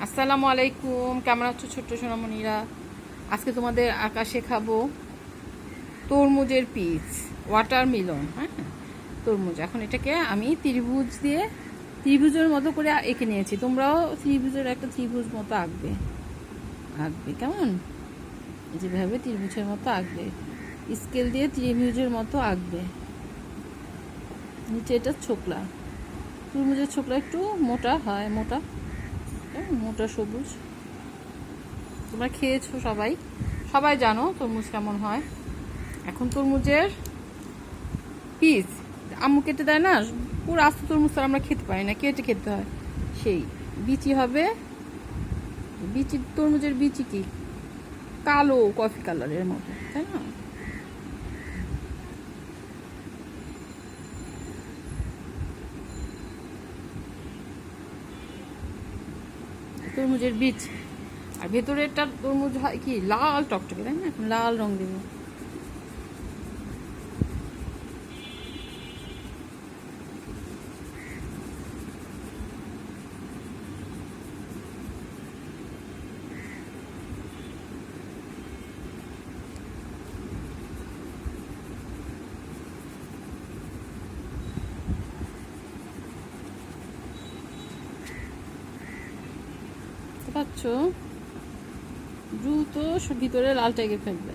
আসসালামু আলাইকুম। কেমন আছো ছোট্ট সোনামণিরা? আজকে তোমাদের আকাশে খাব তরমুজের পিস ওয়াটার মিলন হ্যাঁ? তরমুজ। এখন এটাকে আমি ত্রিভুজ দিয়ে, ত্রিভুজের মতো করে এঁকে নিয়েছি। তোমরাও ত্রিভুজের একটা ত্রিভুজ মতো আঁকবে। আঁকবে কেমন? যেভাবে ত্রিভুজের মতো আঁকবে। স্কেল দিয়ে ত্রিভুজের মতো আঁকবে। নিচে এটা ছোকলা। তরমুজের ছোকলা একটু মোটা হয়, মোটা। হ্যাঁ, মোটা সবুজ। তোমরা খেয়েছো সবাই? সবাই জানো তরমুজ কেমন হয়। এখন তরমুজের পিস আম্মু কেটে দেয় না পুরো আস্ত তরমুজ তো আমরা খেতে পারি না কেটে খেতে হয়। সেই বিচি হবে। বিচি তরমুজের বিচি কি? কালো কফি কালারের মতো তাই না? তরমুজের বীজ। আর ভেতরেরটা তরমুজ হয় কি? লাল টকটকে তাই না? লাল রং দেবো। বুঝতে পারছ দ্রুত ভিতরে লালটা এগে ফেলবে।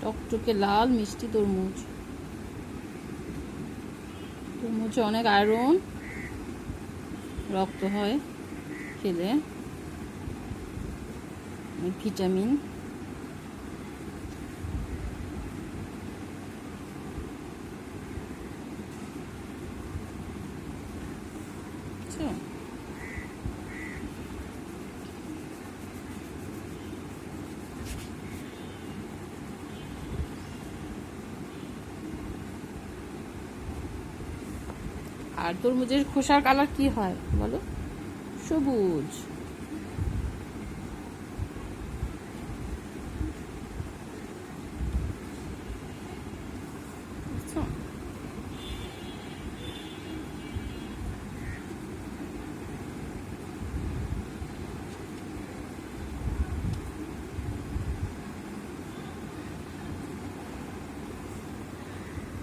টকটকে লাল মিষ্টি তরমুজ। তরমুজে অনেক আয়রন রক্ত হয় খেলে। ভিটামিন বুঝছ আর তরমুজের খোসার কালার কি হয় বলো? সবুজ।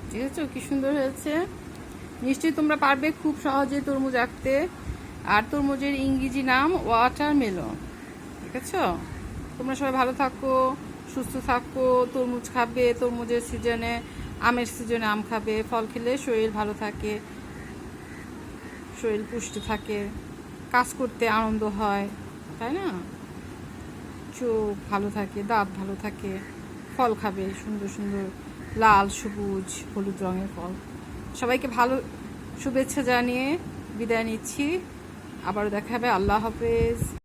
ঠিক আছে কি সুন্দর হয়েছে? নিশ্চয়ই তোমরা পারবে খুব সহজে তরমুজ আঁকতে। আর তরমুজের ইংরেজি নাম ওয়াটার মেলন ঠিক আছে তোমরা সবাই ভালো থাকো, সুস্থ থাকো, তরমুজ খাবে, তরমুজের সিজনে আমের সিজনে আম খাবে, ফল খেলে শরীর ভালো থাকে, শরীর পুষ্টি থাকে, কাজ করতে আনন্দ হয়, তাই না? চোখ ভালো থাকে, দাঁত ভালো থাকে, ফল খাবে, সুন্দর সুন্দর লাল, সবুজ, হলুদ রঙের ফল। সবাইকে ভালো শুভেচ্ছা জানিয়ে বিদায় নিচ্ছি। আবারও দেখা হবে। আল্লাহ হাফেজ।